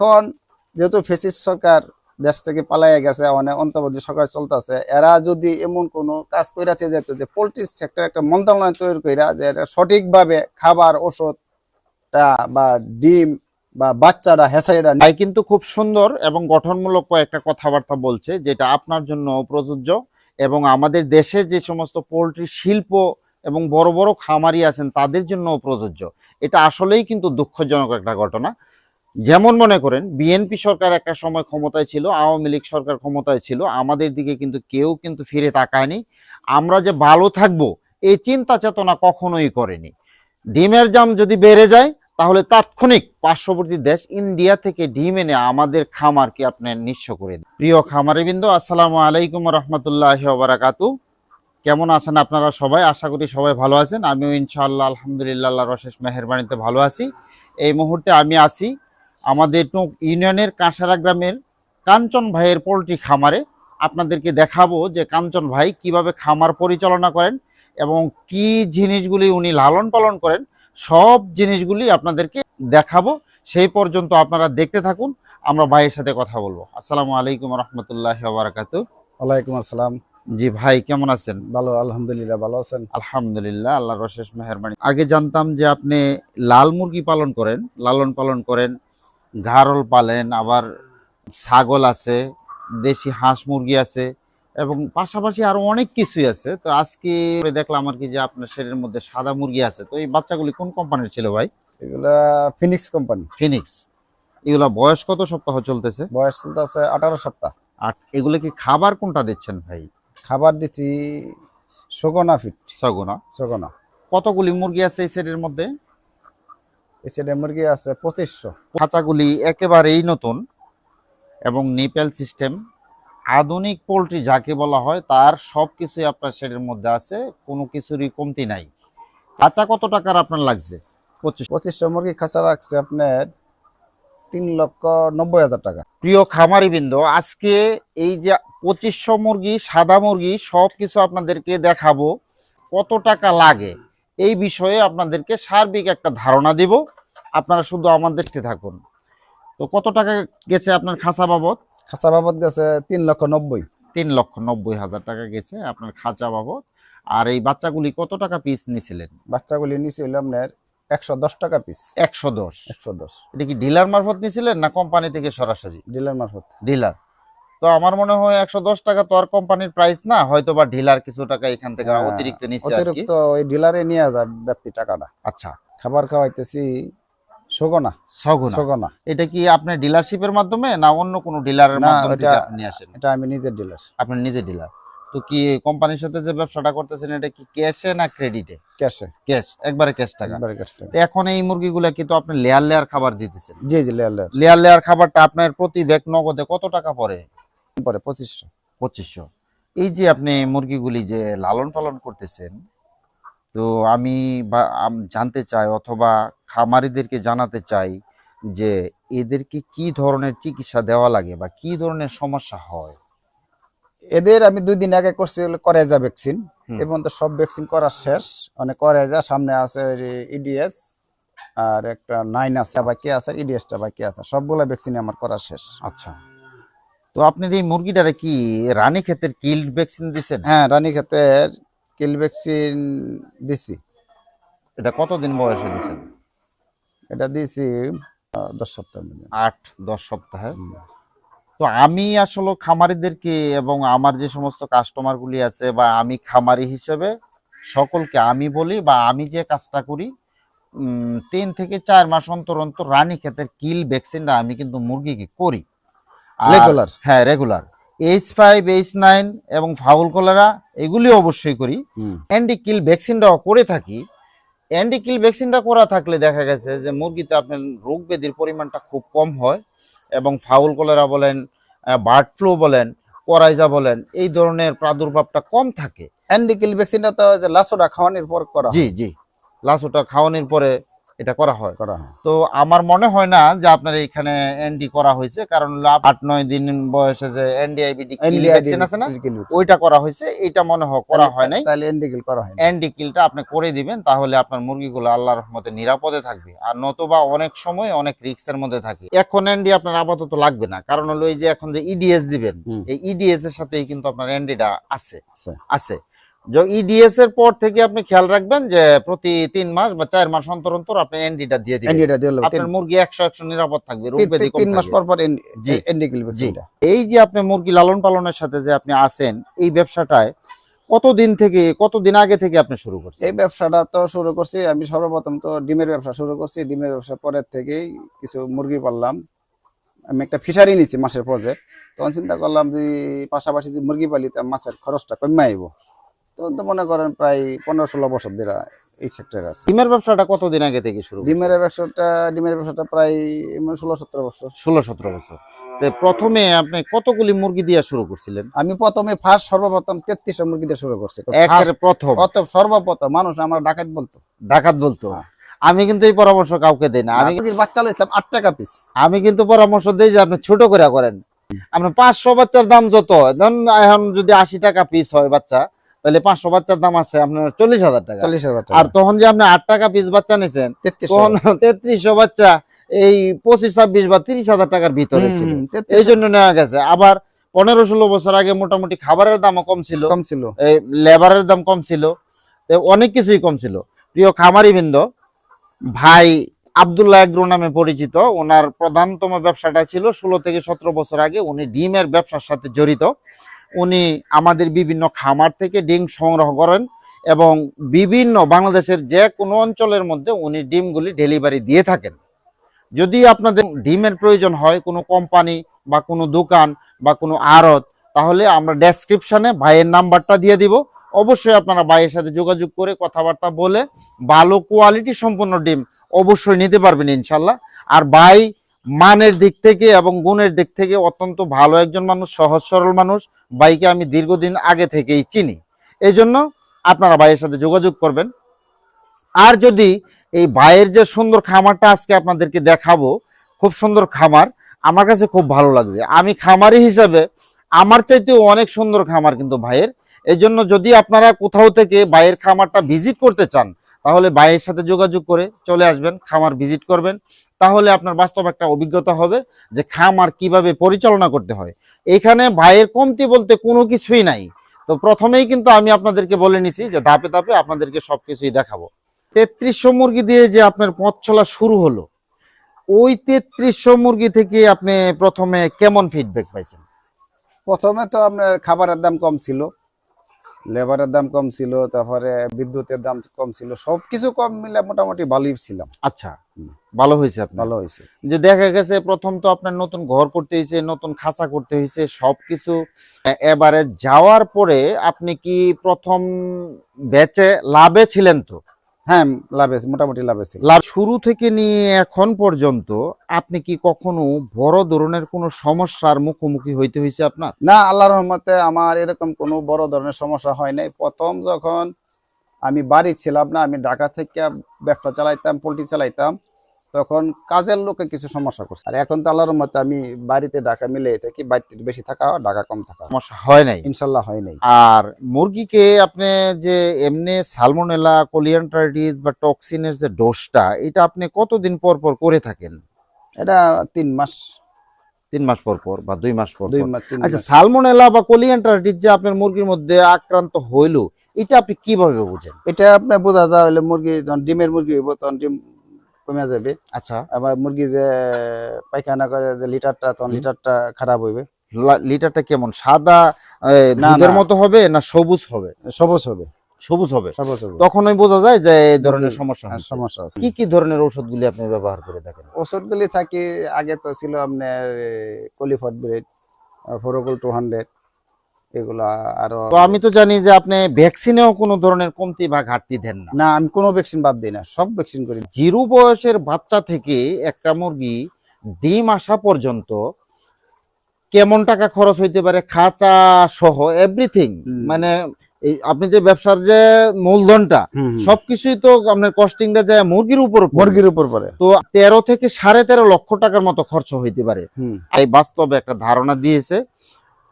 এখন যেহেতু ফেসিস সরকার দেশ থেকে পালাইয়া গেছে অনেক অন্তর্বর্তী সরকার চলতেছে, এরা যদি এমন কোনো কাজ কইরাছে যেত যে পোলট্রি সেক্টর একটা মন্ত্রণালয় তৈরি কইরা যে এটা সঠিকভাবে খাবার, ওষুধটা বা ডিম বা বাচ্চারা হেসারিরা ভাই কিন্তু খুব সুন্দর এবং গঠনমূলক কয়েকটা কথাবার্তা বলছে, যেটা আপনার জন্য প্রযোজ্য এবং আমাদের দেশে যে সমস্ত পোলট্রি শিল্প এবং বড় বড় খামারি আছেন, তাদের জন্য প্রযোজ্য। এটা আসলেই কিন্তু দুঃখজনক একটা ঘটনা। যেমন মনে করেন, বিএনপি সরকার একটা সময় ক্ষমতায় ছিল, আওয়ামী লীগ সরকার ক্ষমতায় ছিল, আমাদের দিকে কিন্তু কেউ কিন্তু ফিরে তাকায়নি। আমরা যে ভালো থাকব এই চিন্তা চেতনা কখনোই করেনি। ডিমের দাম যদি বেড়ে যায়, তাহলে তাৎক্ষণিক পার্শ্ববর্তী দেশ ইন্ডিয়া থেকে ডিম এনে আমাদের খামারকে আপনি নিঃস্ব করে দেন। প্রিয় খামারিবৃন্দ, আসসালামু আলাইকুম রহমতুল্লাহ বারাকাতু কেমন আছেন আপনারা সবাই? আশা করি সবাই ভালো আছেন। আমিও ইনশাআল্লাহ, আলহামদুলিল্লাহ অশেষ মেহরবানিতে ভালো আছি। এই মুহূর্তে আমি আছি আমাদের টুক ইউনিয়নের কাঁসারা গ্রামের কাঞ্চন ভাইয়ের পোলট্রি খামারে আপনাদেরকে দেখাবো যে কাঞ্চন ভাই কীভাবে খামার পরিচালনা করেন এবং কি জিনিসগুলি উনি লালন পালন করেন সব জিনিসগুলি আপনাদেরকে দেখাবো। সেই পর্যন্ত আপনারা দেখতে থাকুন আমরা ভাইয়ের সাথে কথা বলব। আসসালামু আলাইকুম রহমতুল্লাহ বারাকাত ওয়ালাইকুম আসসালাম। জি ভাই কেমন আছেন? ভালো আলহামদুলিল্লাহ ভালো আছেন? আলহামদুলিল্লাহ আল্লাহর অশেষ মেহরবানি। আগে জানতাম যে আপনি লাল মুরগি পালন করেন লালন পালন করেন ঘাড়ল পালেন আবার ছাগল আছে দেশি হাঁস মুরগি আছে এবং পাশাপাশি আরও অনেক কিছুই আছে। তো আজকে দেখলাম আর কি যে আপনার শরীরের মধ্যে সাদা মুরগি আছে। তো এই বাচ্চাগুলি কোন কোম্পানির ছিল ভাই? এগুলা ফিনিক্স কোম্পানি। ফিনিক্স এগুলা বয়স কত সপ্তাহ চলতেছে? বয়স চলতেছে আঠারো সপ্তাহ। আর এগুলো কি খাবার কোনটা দিচ্ছেন ভাই? খাবার দিচ্ছি সগনা ফিট। সগুনা। সগনা। কতগুলি মুরগি আছে এই সেটের মধ্যে? সাইডে মুরগি আছে পঁচিশশো। খাঁচাগুলি একেবারেই নতুন এবং নিপেল সিস্টেম আধুনিক পোলট্রি যাকে বলা হয় তার সব কিছুই আপনার শেডের মধ্যে আছে কোনো কিছুরই কমতি নাই। খাঁচা কত টাকার আপনার লাগছে? পঁচিশ পঁচিশশো মুরগি খাঁচা রাখছে আপনার তিন লক্ষ নব্বই হাজার টাকা। প্রিয় খামারিবৃন্দ আজকে এই যে পঁচিশশো মুরগি সাদা মুরগি সব কিছু আপনাদেরকে দেখাবো কত টাকা লাগে এই বিষয়ে আপনাদেরকে সার্বিক একটা ধারণা দিব। আপনারা শুধু আমার দেখতে থাকুন। তো কত টাকা গেছে আপনার খাঁচা বাবদ? খাঁচা বাবদ গেছে তিন লক্ষ নব্বই। তিন লক্ষ নব্বই হাজার টাকা গেছে আপনার খাঁচা বাবদ। আর এই বাচ্চাগুলি কত টাকা পিস নিছিলেন? বাচ্চাগুলি নিচে হইল আপনার একশো দশ টাকা পিস একশো দশ? একশো দশ। এটা কি ডিলার মারফত নিছিলেন না কোম্পানি থেকে সরাসরি? ডিলার মারফত। ডিলার। তো আমার মনে হয় একশো দশ টাকা তো আর কোম্পানির প্রাইস না হয়তো বা ডিলার কিছু টাকা এখান থেকে হ্যাঁ, অতিরিক্ত নিচ্ছে অতিরিক্ত ওই ডিলারে নিয়ে যায় ব্যক্তি টাকাটা। আচ্ছা। খাবার খাওয়াইতেছি সগনা। ছগুনা সগনা। এটা কি আপনার ডিলারশিপের মাধ্যমে না অন্য কোনো ডিলারের মাধ্যমে আপনি আসেন? এটা আমি নিজের ডিলার আপনি নিজে ডিলার তো কি কোম্পানির সাথে যে ব্যবসাটা করতেছেন এটা কি ক্যাশে না ক্রেডিটে ক্যাশে ক্যাশ একবারে ক্যাশ টাকা। একবারে ক্যাশ টাকা। এখন এই মুরগিগুলা কিন্তু আপনি লেয়ার লেয়ার খাবার দিতেছেন। জি জি লেয়ার লেয়ার লেয়ার লেয়ার খাবারটা আপনার প্রতি ব্যাগ নগদে কত টাকা পড়ে? পরে পঁচিশশো। পঁচিশশো। এই যে আপনি মুরগিগুলি যে লালন পালন করতেছেন তো আমি বা জানতে চাই অথবা খামারিদেরকে জানাতে চাই যে এদেরকে কি ধরনের চিকিৎসা দেওয়া লাগে বা কি ধরনের সমস্যা হয়? এদের আমি দুই দিন আগে করছি করেজা ভ্যাকসিন। এবং তো সব ভ্যাকসিন করা শেষ। মানে করেজা সামনে আছে ইডিএস আর একটা নাইন আছে বাকি আছে? ইডিএসটা বাকি আছে? সবগুলো ভ্যাকসিন আমার করা শেষ। আচ্ছা। তো আপনার এই মুরগিটারে কি রানী ক্ষেতের কিল্ড ভ্যাকসিন দিছেন? হ্যাঁ রানী ক্ষেতের কিল ভ্যাকসিন দিছি। এটা কতদিন বয়সে দিছেন? এটা দিছি দশ সপ্তাহ আট দশ সপ্তাহে? তো আমি আসলে খামারিদেরকে এবং আমার যে সমস্ত কাস্টমারগুলি আছে বা আমি খামারি হিসেবে সকলকে আমি বলি বা আমি যে কাজটা করি তিন থেকে চার মাস অন্তর অন্তর রানী ক্ষেতের কিল ভ্যাকসিনটা আমি কিন্তু মুরগিকে করি। রেগুলার হ্যাঁ regular H five H nine এবং ফাউল কলেরা এগুলি অবশ্যই করি। অ্যান্টি কিল ভ্যাকসিনটাও করে থাকি। অ্যান্টি কিল ভ্যাকসিনটা করা থাকলে দেখা গেছে যে মুরগিতে আপনার রোগ ব্যাধির পরিমাণটা খুব কম হয় এবং ফাউল কলেরা বলেন বার্ড ফ্লু বলেন করাইজা বলেন এই ধরনের প্রাদুর্ভাবটা কম থাকে। অ্যান্ডিকিল ভ্যাকসিনটা তো লাসোটা খাওয়ানোর পর করা। জি জি। লাসোটা খাওয়ানোর পরে এটা করা হয়। করা তো আমার মনে হয় না যে আপনার এখানে এনডি করা হয়েছে কারণ আট নয় দিন বয়সে যে এনডিআইবিডি ভ্যাকসিন আছে না ওইটা করা হয়েছে এটা মনে হয় করা হয় নাই। তাহলে এন্ডিকেল করা হয় এনডি কিলটা আপনি করে দিবেন তাহলে আপনার মুরগিগুলো আল্লাহর রহমতে নিরাপদে থাকবে। আর নতুবা অনেক সময় অনেক রিস্কের মধ্যে থাকে। এখন এনডি আপনার আপাতত লাগবে না কারণ হলো এই যে এখন যে ইডিএস দিবেন এই ইডিএস এর সাথেই কিন্তু আপনার এনডিটা আছে। আছে। ইডিএস এর পর থেকে আপনি খেয়াল রাখবেন যে প্রতি তিন মাস বা চার মাস অন্তর অন্তর আপনি এনডিটা দিয়ে দিবেন। এন্ডিটা দিলে আপনার মুরগি একশো একশো নিরাপদ থাকবে রোগ তিন- ব্যাধি তিন মাস। পর পর জি। এই যে আপনি মুরগি লালন পালনের সাথে যে আপনি আছেন এই ব্যবসাটায় কতদিন থেকে কতদিন আগে থেকে আপনি শুরু করছেন? এই ব্যবসাটা তো শুরু করছি আমি সর্বপ্রথম তো ডিমের ব্যবসা শুরু করছি। ডিমের ব্যবসা পরের থেকেই কিছু মুরগি পাললাম। আমি একটা ফিশারি নিচ্ছি মাছের প্রজেক্ট তখন চিন্তা করলাম যে পাশাপাশি যে মুরগি পালি মাছের খরচটা কমে আইব তো মনে করেন প্রায় পনেরো ষোলো বছর ধরে এই সেক্টরে আছে। ডিমের ব্যবসাটা কতদিন আগে থেকে শুরু ডিমের ব্যবসাটা ডিমের ব্যবসাটা প্রায় ষোলো সতেরো বছর। ষোলো সতেরো বছর। প্রথমে আপনি কতগুলি মুরগি দিয়ে শুরু করছিলেন? আমি প্রথমে ফার্স্ট সর্বপ্রথম তেত্রিশশো মুরগি দিয়ে শুরু করছি। প্রথম? প্রথম সর্বপ্রথম। মানুষ আমার ডাকাত বলতো। ডাকাত বলতো? হ্যাঁ। আমি কিন্তু এই পরামর্শ কাউকে দেই না। আমি বাচ্চা লইছিলাম আট টাকা পিস আমি কিন্তু পরামর্শ দিই যে আপনি ছোট করে করেন। আপনার পাঁচশো বাচ্চার দাম যত এখন যদি আশি টাকা পিস হয় বাচ্চা তাহলে পাঁচশো বাচ্চার দাম আছে আপনার চল্লিশ হাজার টাকা। চল্লিশ হাজার আর তখন যে আপনি আট টাকা পিস বাচ্চা তেত্রিশশো। তখন তেত্রিশশো বাচ্চা এই পঁচিশ ছাব্বিশ বা তিরিশ হাজার টাকার ভিতরে ছিল। এই জন্য নেওয়া গেছে। আবার পনেরো ষোলো বছর আগে মোটামুটি খাবারের দামও কম ছিল। কম ছিল। এই লেবারের দাম কম ছিল। অনেক কিছুই কম ছিল। প্রিয় খামারি বৃন্দ ভাই আবদুল্লাহ এগ্রো নামে পরিচিত ওনার প্রধানতম ব্যবসাটা ছিল ষোলো থেকে সতেরো বছর আগে উনি ডিমের ব্যবসার সাথে জড়িত। উনি আমাদের বিভিন্ন খামার থেকে ডিম সংগ্রহ করেন এবং বিভিন্ন বাংলাদেশের যে কোনো অঞ্চলের মধ্যে উনি ডিমগুলি ডেলিভারি দিয়ে থাকেন। যদি আপনাদের ডিমের প্রয়োজন হয় কোনো কোম্পানি বা কোনো দোকান বা কোনো আড়ত, তাহলে আমরা ডেসক্রিপশানে ভাইয়ের নাম্বারটা দিয়ে দিব। অবশ্যই আপনারা ভাইয়ের সাথে যোগাযোগ করে কথাবার্তা বলে ভালো কোয়ালিটি সম্পন্ন ডিম অবশ্যই নিতে পারবেন ইনশাল্লাহ। আর ভাই মানের দিক থেকে এবং গুণের দিক থেকে অত্যন্ত ভালো একজন মানুষ, সহজ সরল মানুষ বাইকে আমি দীর্ঘদিন আগে থেকেই চিনি। এই জন্য আপনারা ভাইয়ের সাথে যোগাযোগ করবেন। আর যদি এই ভাইয়ের যে সুন্দর খামারটা আজকে আপনাদেরকে দেখাবো, খুব সুন্দর খামার, আমার কাছে খুব ভালো লাগছে। আমি খামারি হিসাবে আমার চাইতেও অনেক সুন্দর খামার কিন্তু ভাইয়ের। এই জন্য যদি আপনারা কোথাও থেকে ভাইয়ের খামারটা ভিজিট করতে চান, তাহলে ভাইয়ের সাথে যোগাযোগ করে চলে আসবেন, খামার ভিজিট করবেন। তাহলে আপনার বাস্তব একটা অভিজ্ঞতা হবে যে খামার কীভাবে পরিচালনা করতে হয়। এখানে ভাইয়ের কমতি বলতে কোনো কিছুই নাই। তো প্রথমেই কিন্তু আমি আপনাদেরকে বলে নিছি যে ধাপে ধাপে আপনাদেরকে সব কিছুই দেখাবো। তেত্রিশশো মুরগি দিয়ে যে আপনার পথ চলা শুরু হলো, ওই তেত্রিশশো মুরগি থেকে আপনি প্রথমে কেমন ফিডব্যাক পাইছেন? প্রথমে তো আপনার খাবারের দাম কম ছিল। লেবারের দাম কম ছিল তারপরে বিদ্যুতের দাম কম ছিল সব কিছু কম মিলে মোটামুটি ভালোই ছিলাম। আচ্ছা ভালো হয়েছে ভালো হয়েছে। যে দেখা গেছে প্রথম তো আপনার নতুন ঘর করতে হয়েছে নতুন খাঁচা করতে হয়েছে সব কিছু এবারে যাওয়ার পরে আপনি কি প্রথম বেচে লাভে ছিলেন তো? হ্যাঁ লাভে মোটামুটি লাভ আছে। লাভ শুরু থেকে নিয়ে এখন পর্যন্ত আপনি কি কখনো বড় ধরনের কোনো সমস্যার মুখোমুখি হইতে হয়েছে আপনার? না আল্লাহর রহমতে আমার এরকম কোনো বড় ধরনের সমস্যা হয় নাই। প্রথম যখন আমি বাড়ি ছিলাম না আমি ঢাকা থেকে ব্যবসা চালাইতাম পোলট্রি চালাইতাম তখন কাজের লোকে কিছু সমস্যা করছে। আর এখন তো আল্লাহর মতে আমি বাড়িতে ঢাকা মিলে থাকি বাড়িতে বেশি থাকা ঢাকা কম থাকা সমস্যা হয় নাই? ইনশাল্লাহ হয় নাই। আর মুরগিকে আপনি যে এমনি সালমোনেলা কোলিয়ান্টাইটিস বা টক্সিনের যে ডোজটা এটা আপনি কতদিন পর পর করে থাকেন? এটা তিন মাস। তিন মাস পর পর বা দুই মাস পর আচ্ছা সালমোনেলা বা কোলিয়ান্টাইটিস যে আপনার মুরগির মধ্যে আক্রান্ত হইল এটা আপনি কীভাবে বুঝেন? এটা আপনার বোঝা যায় হলে মুরগি যখন ডিমের মুরগি হইব তখন ডিম কমে যাবে। আচ্ছা। আবার মুরগি যে পায়খানা করে যে লিটারটা তখন লিটারটা খারাপ হইবে। লিটারটা কেমন? সাদা দুধের মতো হবে না সবুজ হবে? সবুজ হবে। সবুজ হবে? তখনই বোঝা যায় যে এই ধরনের সমস্যা হ্যাঁ, সমস্যা আছে। কি কি ধরনের ঔষধগুলি আপনি ব্যবহার করে থাকেন? ওষুধগুলি থাকি আগে তো ছিল আপনার কলিফট ব্রেড ফোরোকল টু হান্ড্রেড। এগুলা আরও তো আমি তো জানি যে আপনি ভ্যাকসিনেও কোনো ধরনের কমতি বা ঘাটতি দেন না। না আমি কোনো ভ্যাকসিন বাদ দিই না সব ভ্যাকসিন করি। জিরো বয়সের বাচ্চা থেকে একটা মুরগি ডিম আসা পর্যন্ত কেমন টাকা খরচ হইতে পারে খাঁচা সহ এভরিথিং মানে আপনি যে ব্যবসার যে মূলধনটা সবকিছুই তো আপনার কস্টিংটা যায় মুরগির উপর মুরগির উপর পরে তো তেরো থেকে সাড়ে তেরো লক্ষ টাকার মতো খরচ হইতে পারে। এই বাস্তবে একটা ধারণা দিয়েছে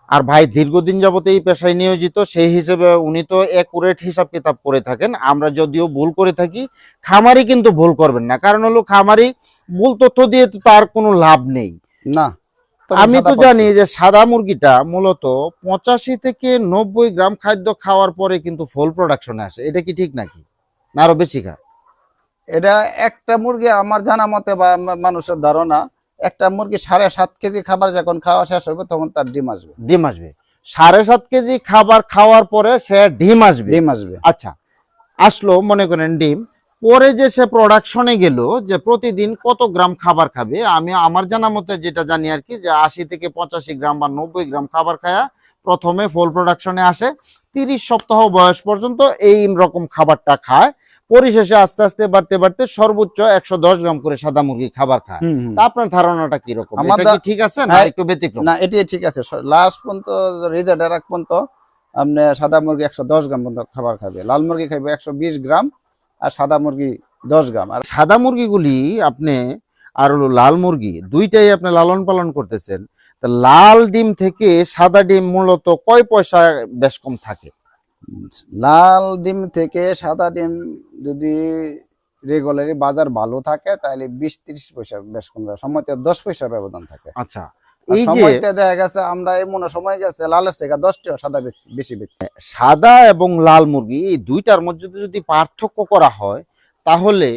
আর ভাই দীর্ঘদিন যাবত এই পেশায় নিয়োজিত সেই হিসেবে উনি তো একুরেট হিসাব কিতাব করে থাকেন। আমরা যদিও ভুল করে থাকি খামারি কিন্তু ভুল করবেন না। কারণ হলো খামারি ভুল তথ্য দিয়ে তো তার কোনো লাভ নেই। না আমি তো জানি যে সাদা মুরগিটা মূলত পঁচাশি থেকে নব্বই গ্রাম খাদ্য খাওয়ার পরে কিন্তু ফুল প্রোডাকশনে আসে। এটা কি ঠিক নাকি? না আরও বেশি খায়? এটা একটা মুরগি আমার জানা মতে বা মানুষের ধারণা একটা মুরগি সাড়ে সাত কেজি খাবার যখন খাওয়া শেষ হবে তখন তার ডিম আসবে। ডিম আসবে। সাড়ে সাত কেজি খাবার খাওয়ার পরে সে ডিম আসবে? ডিম আসবে। আচ্ছা আসলো মনে করেন ডিম। পরে যে সে প্রোডাকশনে গেল যে প্রতিদিন কত গ্রাম খাবার খাবে আমি আমার জানা মতে যেটা জানি আর কি যে আশি থেকে পঁচাশি গ্রাম বা নব্বই গ্রাম খাবার খায়া প্রথমে ফুল প্রোডাকশনে আসে। তিরিশ সপ্তাহ বয়স পর্যন্ত এই রকম খাবারটা খায়। পরিশেষে আস্তে আস্তে বাড়তে বাড়তে সর্বোচ্চ একশো দশ গ্রাম করে সাদা মুরগি খাবার খায়। তা আপনার ধারণাটা কীরকম ঠিক আছে না একটু ব্যতিক্রম? না এটি ঠিক আছে। লাস্ট পর্যন্ত রেজাল্টের আগ পর্যন্ত আপনি সাদা মুরগি একশো দশ গ্রাম পর্যন্ত খাবার খাবে। লাল মুরগি খাবে একশো বিশ গ্রাম আর সাদা মুরগি দশ গ্রাম। আর সাদা মুরগিগুলি আপনি আর হলো লাল মুরগি দুইটাই আপনি লালন পালন করতেছেন। তা লাল ডিম থেকে সাদা ডিম মূলত কয় পয়সা বেশ কম থাকে? লাল ডিম থেকে সাদা ডিম যদি রেগুলারি বাজার ভালো থাকে তাহলে বিশ ত্রিশ পয়সা বেশ কম। সময়তে দশ পয়সা ব্যবধান থাকে। আচ্ছা। সময়তে দেখা গেছে আমরা এমন সময় গেছে লালের থেকে দশটা সাদা বেচ- বেশি বেচছি সাদা এবং লাল মুরগি এই দুইটার মধ্যে যদি পার্থক্য করা হয় তাহলে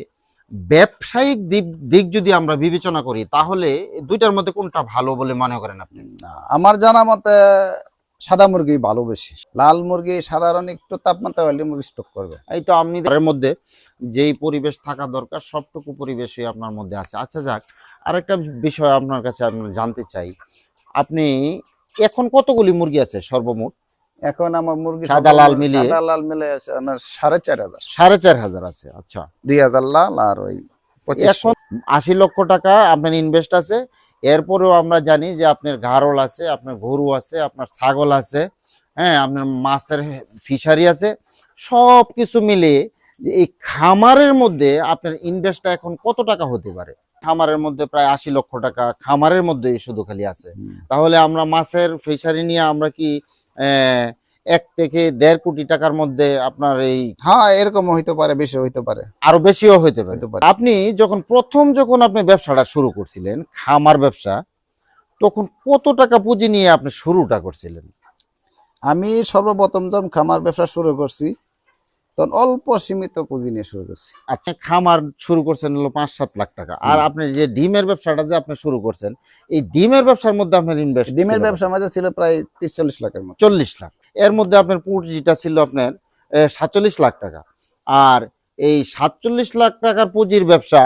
ব্যবসায়িক দিক দিক যদি আমরা বিবেচনা করি তাহলে দুইটার মধ্যে কোনটা ভালো বলে মনে করেন আপনি? আমার জানা মতে সাদা মুরগি ভালো বেশি। লাল মুরগি সাধারণ একটু তাপমাত্রা হলে মুরগি স্টক করবে। এই তো আপনি এর মধ্যে যেই পরিবেশ থাকা দরকার সবটুকু পরিবেশই আপনার মধ্যে আছে। আচ্ছা যাক আরেকটা বিষয় আপনার কাছে আমি জানতে চাই। আপনি এখন কতগুলি মুরগি আছে সর্বমোট? এখন আমার মুরগি সাদা লাল মিলিয়ে? সাদা লাল মিলে আছে আমার সাড়ে চার হাজার। সাড়ে চার হাজার আছে আচ্ছা। দুই হাজার লাল আর ওই পঁচিশ। এখন আশি লক্ষ টাকা আপনার ইনভেস্ট আছে। এরপরেও আমরা জানি যে আপনার ঘাড়ল আছে আপনার গরু আছে আপনার ছাগল আছে হ্যাঁ আপনার মাছের ফিশারি আছে সব কিছু মিলিয়ে যে এই খামারের মধ্যে আপনার ইনভেস্টটা এখন কত টাকা হতে পারে? খামারের মধ্যে প্রায় আশি লক্ষ টাকা খামারের মধ্যে শুধু খালি আছে। তাহলে আমরা মাছের ফিশারি নিয়ে আমরা কি আহ, এক থেকে দেড় কোটি টাকার মধ্যে আপনার এই হ্যাঁ এরকম হইতে পারে বেশি হইতে পারে। আরও বেশিও হইতে পারে। আপনি যখন প্রথম যখন আপনি ব্যবসাটা শুরু করছিলেন খামার ব্যবসা তখন কত টাকা পুঁজি নিয়ে আপনি শুরুটা করছিলেন? আমি সর্বপ্রথম যখন খামার ব্যবসা শুরু করছি তখন অল্প সীমিত পুঁজি নিয়ে শুরু করছি। আচ্ছা খামার শুরু করছেন হলো পাঁচ সাত লাখ টাকা। আর আপনি যে ডিমের ব্যবসাটা যে আপনি শুরু করছেন এই ডিমের ব্যবসার মধ্যে আপনার ইনভেস্ট ডিমের ব্যবসার মাঝে ছিল প্রায় তিরিশ চল্লিশ লাখের মতো। চল্লিশ লাখ। এর মধ্যে আপনার পুঁজিটা ছিল আপনার সাতচল্লিশ লাখ টাকা। আর এই সাতচল্লিশ লাখ টাকার পুঁজির ব্যবসা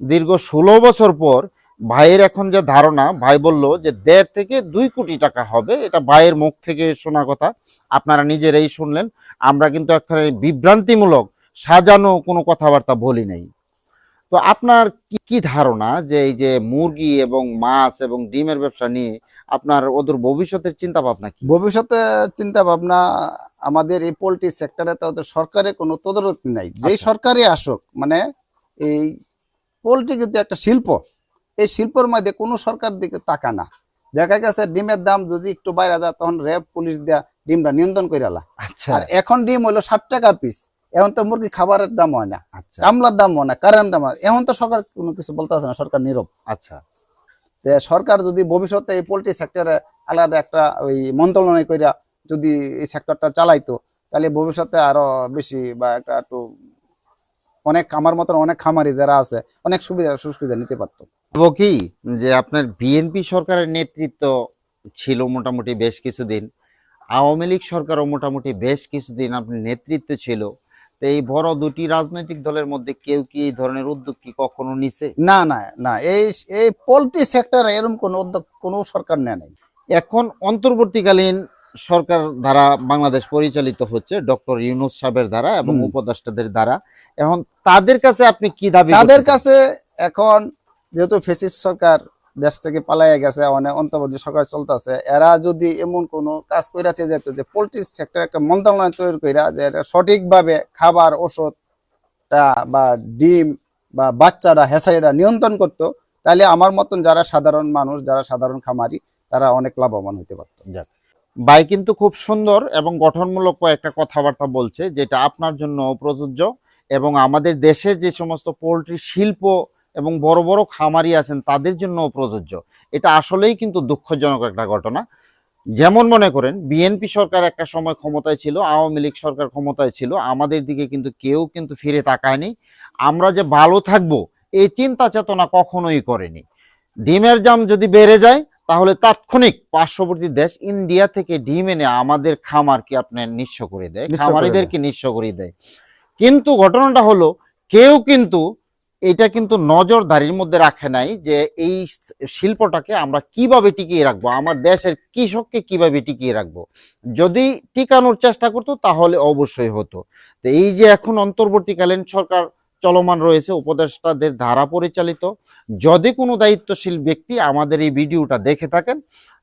দীর্ঘ ষোলো বছর পর ভাইয়ের এখন যে ধারণা, ভাই বলল যে দেড় থেকে দুই কোটি টাকা হবে। এটা ভাইয়ের মুখ থেকে শোনা কথা। আপনারা নিজেরাই শুনলেন। আমরা কিন্তু এখানে বিভ্রান্তিমূলক, সাজানো কোনো কথাবার্তা বলি নাই। তো আপনার কি কি ধারণা যে এই যে মুরগি এবং মাছ এবং ডিমের ব্যবসা নিয়ে আপনার ওদের ভবিষ্যতের চিন্তা ভাবনা কি? ভবিষ্যতে চিন্তা ভাবনা আমাদের এই পোল্ট্রি সেক্টরে তো ওদের সরকারের কোনো তদারকি নাই। যেই আচ্ছা। সরকারই আসুক মানে এই পোল্ট্রি কিন্তু একটা শিল্প এই শিল্পের মধ্যে কোনো সরকার দিকে তাকা না। দেখা গেছে ডিমের দাম যদি একটু বাইরে যায় তখন র্যাব পুলিশ দেয়া ডিমটা নিয়ন্ত্রণ করে আলা আচ্ছা। আর এখন ডিম হইল ষাট টাকা পিস এখন তো মুরগি খাবারের দাম হয় না। আচ্ছা। কামলার দাম হয় না কারেন্ট দাম হয় এখন তো সরকার কোনো কিছু বলতেছে না সরকার নীরব। আচ্ছা। সরকার যদি ভবিষ্যতে এই পোলট্রি সেক্টরে আলাদা একটা ওই মন্ত্রণালয় কইরা যদি এই সেক্টরটা চালাইতো, তাহলে ভবিষ্যতে আরও বেশি বা একটা একটু অনেক আমার মতন অনেক খামারি যারা আছে, অনেক সুবিধা সুবিধা নিতে পারতো। কি যে আপনার বিএনপি সরকারের নেতৃত্ব ছিল মোটামুটি বেশ কিছুদিন, আওয়ামী লীগ সরকারও মোটামুটি বেশ কিছুদিন আপনার নেতৃত্ব ছিল। তো এই বড় দুটি রাজনৈতিক দলের মধ্যে কেউ কি এই ধরনের উদ্যোগ কি কখনো নিছে? না না না। এই এই পোলট্রি সেক্টরে এরকম কোনো উদ্যোগ কোনো সরকার নেয় নাই। এখন অন্তর্বর্তীকালীন সরকার দ্বারা বাংলাদেশ পরিচালিত হচ্ছে ডক্টর ইউনুস সাহেবের দ্বারা এবং উপদেষ্টাদের দ্বারা। এখন তাদের কাছে আপনি কি দাবি তাদের কাছে এখন যেহেতু ফেসিস সরকার দেশ থেকে পালাইয়া গেছে অনেক অন্তর্বর্তী সরকার চলতেছে। এরা যদি এমন কোনো কাজ কইরাছে যেত যে পোলট্রি সেক্টর একটা মন্ত্রণালয় তৈরি কইরা যে সঠিকভাবে খাবার, ওষুধটা বা ডিম বা বাচ্চারা হেসারিরা নিয়ন্ত্রণ করতো, তাহলে আমার মতন যারা সাধারণ মানুষ, যারা সাধারণ খামারি, তারা অনেক লাভবান হতে পারতো। ভাই কিন্তু খুব সুন্দর এবং গঠনমূলক কয়েকটা কথাবার্তা বলছে, যেটা আপনার জন্য প্রযোজ্য এবং আমাদের দেশে যে সমস্ত পোলট্রি শিল্প এবং বড় বড় খামারি আছেন তাদের জন্য প্রযোজ্য। এটা আসলেই কিন্তু দুঃখজনক একটা ঘটনা। যেমন মনে করেন বিএনপি সরকার একটা সময় ক্ষমতায় ছিল আওয়ামী লীগ সরকার ক্ষমতায় ছিল আমাদের দিকে কিন্তু কেউ কিন্তু ফিরে তাকায়নি। আমরা যে ভালো থাকব এই চিন্তা চেতনা কখনোই করেনি। ডিমের দাম যদি বেড়ে যায় তাহলে তাৎক্ষণিক পার্শ্ববর্তী দেশ ইন্ডিয়া থেকে ডিম এনে আমাদের খামারকে আপনার নিঃস্ব করে দেয় খামারিদেরকে নিঃস্ব করে দেয়। কিন্তু ঘটনাটা হলো কেউ কিন্তু এটা কিন্তু নজরদারির মধ্যে রাখে নাই যে এই শিল্পটাকে আমরা কীভাবে টিকিয়ে রাখব, আমার দেশের কৃষককে কীভাবে টিকিয়ে রাখব। যদি টিকানোর চেষ্টা করতো, তাহলে অবশ্যই হতো। তো এই যে এখন অন্তর্বর্তীকালীন সরকার চলমান রয়েছে, উপদেষ্টাদের ধারা পরিচালিত, যদি কোনো দায়িত্বশীল ব্যক্তি আমাদের এই ভিডিওটা দেখে থাকেন,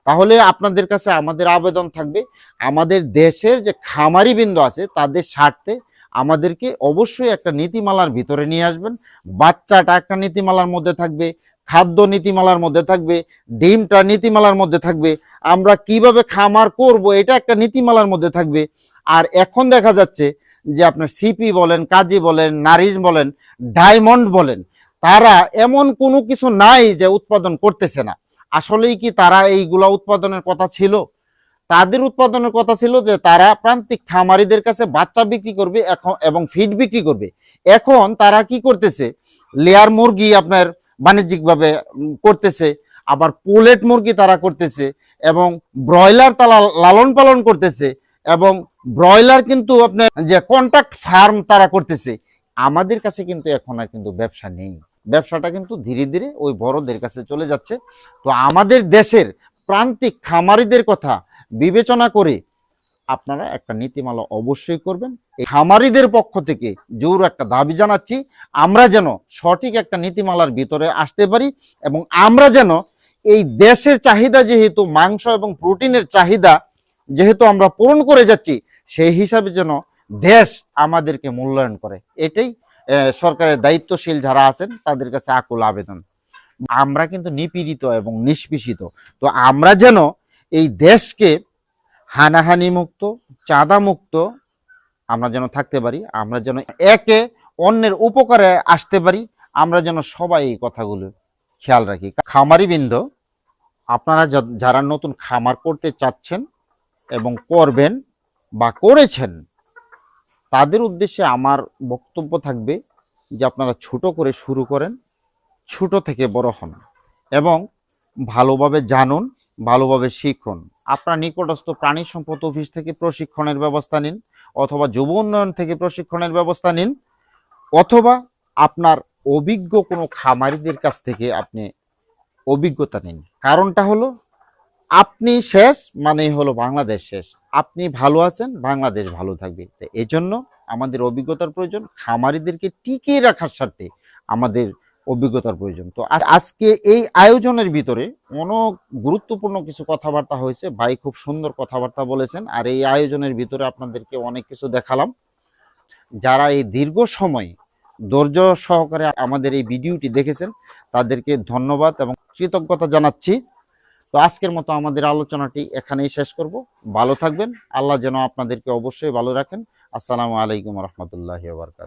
তাহলে আপনাদের কাছে আমাদের আবেদন থাকবে। আমাদের দেশের যে খামারি বিন্দু আছে, তাদের স্বার্থে আমাদেরকে অবশ্যই একটা নীতিমালার ভিতরে নিয়ে আসবেন। বাচ্চাটা একটা নীতিমালার মধ্যে থাকবে, খাদ্য নীতিমালার মধ্যে থাকবে, ডিমটা নীতিমালার মধ্যে থাকবে, আমরা কীভাবে খামার করব এটা একটা নীতিমালার মধ্যে থাকবে। আর এখন দেখা যাচ্ছে যে আপনার সিপি বলেন, কাজী বলেন, নারিশ বলেন, ডায়মন্ড বলেন, তারা এমন কোনো কিছু নাই যে উৎপাদন করতেছে না। আসলেই কি তারা এইগুলা উৎপাদনের কথা ছিল? তাদের উৎপাদনের কথা ছিল যে তারা প্রান্তিক খামারিদের কাছে বাচ্চা বিক্রি করবে এখন এবং ফিড বিক্রি করবে। এখন তারা কি করতেছে? লেয়ার মুরগি আপনার বাণিজ্যিকভাবে করতেছে, আবার পোলেট মুরগি তারা করতেছে এবং ব্রয়লার তারা লালন পালন করতেছে এবং ব্রয়লার কিন্তু আপনার যে কন্ট্রাক্ট ফার্ম তারা করতেছে। আমাদের কাছে কিন্তু এখন আর কিন্তু ব্যবসা নেই। ব্যবসাটা কিন্তু ধীরে ধীরে ওই বড়দের কাছে চলে যাচ্ছে। তো আমাদের দেশের প্রান্তিক খামারিদের কথা বিবেচনা করে আপনারা একটা নীতিমালা অবশ্যই করবেন। এই খামারিদের পক্ষ থেকে জোর একটা দাবি জানাচ্ছি, আমরা যেন সঠিক একটা নীতিমালার ভিতরে আসতে পারি এবং আমরা যেন এই দেশের চাহিদা যেহেতু, মাংস এবং প্রোটিনের চাহিদা যেহেতু আমরা পূরণ করে যাচ্ছি, সেই হিসাবে যেন দেশ আমাদেরকে মূল্যায়ন করে। এটাই সরকারের দায়িত্বশীল যারা আছেন, তাদের কাছে আকুল আবেদন। আমরা কিন্তু নিপীড়িত এবং নিষ্পেষিত। তো আমরা যেন এই দেশকে হানাহানি মুক্ত, চাঁদা মুক্ত আমরা যেন থাকতে পারি, আমরা যেন একে অন্যের উপকারে আসতে পারি, আমরা যেন সবাই এই কথাগুলো খেয়াল রাখি। খামারি বৃন্দ আপনারা যারা নতুন খামার করতে চাচ্ছেন এবং করবেন বা করেছেন, তাদের উদ্দেশ্যে আমার বক্তব্য থাকবে যে আপনারা ছোট করে শুরু করেন, ছোট থেকে বড় হন এবং ভালোভাবে জানুন, ভালোভাবে শিখুন। আপনার নিকটস্থ প্রাণী সম্পদ অফিস থেকে প্রশিক্ষণের ব্যবস্থা নিন, অথবা যুব উন্নয়ন থেকে প্রশিক্ষণের ব্যবস্থা নিন, অথবা আপনার অভিজ্ঞ কোনো খামারিদের কাছ থেকে আপনি অভিজ্ঞতা নিন। কারণটা হলো, আপনি শেষ মানে হলো বাংলাদেশ শেষ। আপনি ভালো আছেন, বাংলাদেশ ভালো থাকবে। তো এই জন্য আমাদের অভিজ্ঞতার প্রয়োজন, খামারিদেরকে টিকিয়ে রাখার স্বার্থে আমাদের অভিজ্ঞতার প্রয়োজন। তো আজ- আজকে এই আয়োজনের ভিতরে অনেক গুরুত্বপূর্ণ কিছু কথাবার্তা হয়েছে? ভাই খুব সুন্দর কথাবার্তা বলেছেন, আর এই আয়োজনের ভিতরে আপনাদেরকে অনেক কিছু দেখালাম। যারা এই দীর্ঘ সময় ধৈর্য সহকারে আমাদের এই ভিডিওটি দেখেছেন, তাদেরকে ধন্যবাদ এবং কৃতজ্ঞতা জানাচ্ছি। তো আজকের মতো আমাদের আলোচনাটি এখানেই শেষ করব। ভালো থাকবেন। আল্লাহ যেন আপনাদেরকে অবশ্যই ভালো রাখেন। আসসালামু আলাইকুম রহমতুল্লাহ বারকাত